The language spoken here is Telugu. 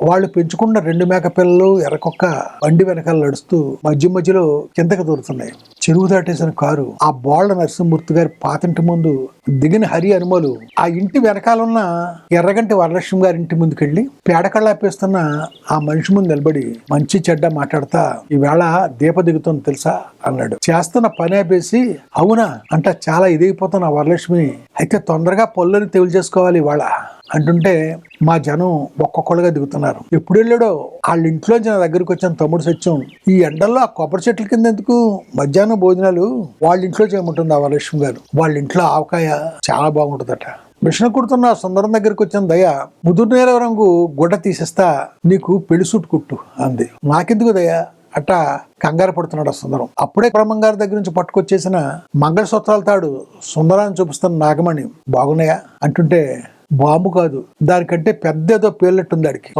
వాళ్ళు పెంచుకున్న రెండు మేక పిల్లలు ఎర్రకొక్క బండి వెనకాల నడుస్తూ మధ్య మధ్యలో కిందకి దూరుతున్నాయి. చెరువు దాటేసిన కారు ఆ బోళ్ళ నరసింహమూర్తి గారి పాతింటి ముందు దిగిన హరి అనుమలు ఆ ఇంటి వెనకాల ఉన్న ఎర్రగంటి వరలక్ష్మి గారి ఇంటి ముందుకెళ్ళి పేడకళ్ళాపేస్తున్న ఆ మనిషి ముందు నిలబడి మంచి చెడ్డ మాట్లాడతా ఈవేళ దీప దిగుతుంది తెలుసా? అన్నాడు. చేస్తున్న పని ఆపేసి అవునా? అంట చాలా ఇదైపోతున్న ఆ వరలక్ష్మి అయితే తొందరగా పళ్ళని తెగులు చేసుకోవాలి ఇవాళ అంటుంటే మా జనం ఒక్కొక్కళ్ళుగా దిగుతున్నారు. ఎప్పుడు వెళ్ళాడో వాళ్ళ ఇంట్లోంచి నా దగ్గరికి వచ్చిన తమ్ముడు సత్యం ఈ ఎండల్లో ఆ కొబ్బరి చెట్ల కింద ఎందుకు? మధ్యాహ్నం భోజనాలు వాళ్ళ ఇంట్లో చేయమంటుంది ఆ వరలక్ష్మి గారు. వాళ్ళ ఇంట్లో ఆవకాయ చాలా బాగుంటుందట. మిషన్ కుడుతున్న సుందరం దగ్గరికి వచ్చిన దయ ముదురు నేల రంగు గుడ్డ తీసేస్తా నీకు పెళ్ళి సూట్ కుట్టు అంది. నాకెందుకు దయ? అట్ట కంగారు పడుతున్నాడు ఆ సుందరం. అప్పుడే బ్రహ్మంగారి దగ్గర నుంచి పట్టుకొచ్చేసిన మంగళసూత్రాల తాడు సుందరాన్ని చూపిస్తున్న నాగమణి బాగున్నాయా? అంటుంటే బాంబు కాదు. దానికంటే పెద్ద ఏదో పేర్లెట్టుంది ఆడికి.